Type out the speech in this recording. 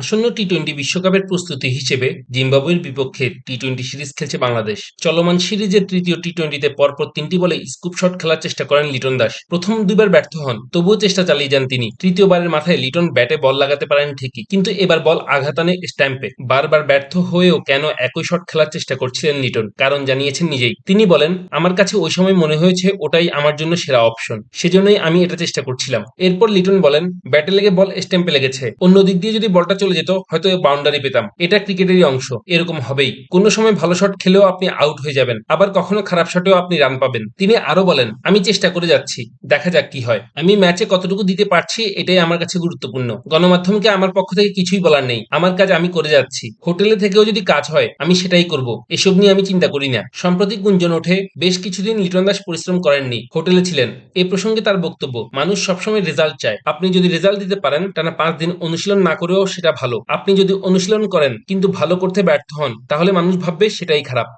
আসন্ন T twenty বিশ্বকাপের প্রস্তুতি হিসেবে জিম্বাবুয়ের বিপক্ষে টি টোয়েন্টি সিরিজ খেলছে বাংলাদেশ। চলমান সিরিজের তৃতীয় টি টোয়েন্টিতে পরপর তিনটি বলে স্কুপ শট খেলার চেষ্টা করেন লিটন দাস। প্রথম দুইবার ব্যর্থ হন, তবুও চেষ্টা চালিয়ে যান তিনি। তৃতীয়বারের মাথায় লিটন ব্যাটে বল লাগাতে পারেন ঠিকই, কিন্তু এবার বল আঘাত আনে স্ট্যাম্পে। বারবার ব্যর্থ হয়েও কেন একই শট খেলার চেষ্টা করছিলেন লিটন, কারণ জানিয়েছেন নিজেই। তিনি বলেন, আমার কাছে ওই সময় মনে হয়েছে ওটাই আমার জন্য সেরা অপশন, সেজন্যই আমি এটা চেষ্টা করছিলাম। এরপর লিটন বলেন, ব্যাটে লেগে বল স্ট্যাম্পে লেগেছে। অন্য দিক দিয়ে যদি বলটা চলে যেত, হয়তো বাউন্ডারি পেতাম। এটা ক্রিকেটেরই অংশ। এরকম হবেই। কোনো সময় ভালো শট খেলেও আপনি আউট হয়ে যাবেন। আবার কখনো খারাপ শটেও আপনি রান পাবেন। তিনি আরও বলেন, আমি চেষ্টা করে যাচ্ছি, দেখা যাক কি হয়। আমি ম্যাচে কতটুকু দিতে পারছি, এটাই আমার কাছে গুরুত্বপূর্ণ। গণমাধ্যমকে আমার পক্ষ থেকে কিছুই বলার নেই। আমার কাজ আমি করে যাচ্ছি। হোটেলে থেকেও যদি কাজ হয়, আমি সেটাই করব। এসব নিয়ে আমি চিন্তা করি না। সম্প্রতি গুঞ্জন ওঠে, বেশ কিছুদিন লিটন দাস পরিশ্রম করেননি, হোটেলে ছিলেন। এ প্রসঙ্গে তার বক্তব্য, মানুষ সবসময় রেজাল্ট চায়। আপনি যদি রেজাল্ট দিতে পারেন, টানা পাঁচ দিন অনুশীলন না করেও সেটা ভালো। আপনি যদি অনুশীলন করেন, কিন্তু ভালো করতে ব্যর্থ হন, তাহলে মানুষ ভাববে সেটাই খারাপ।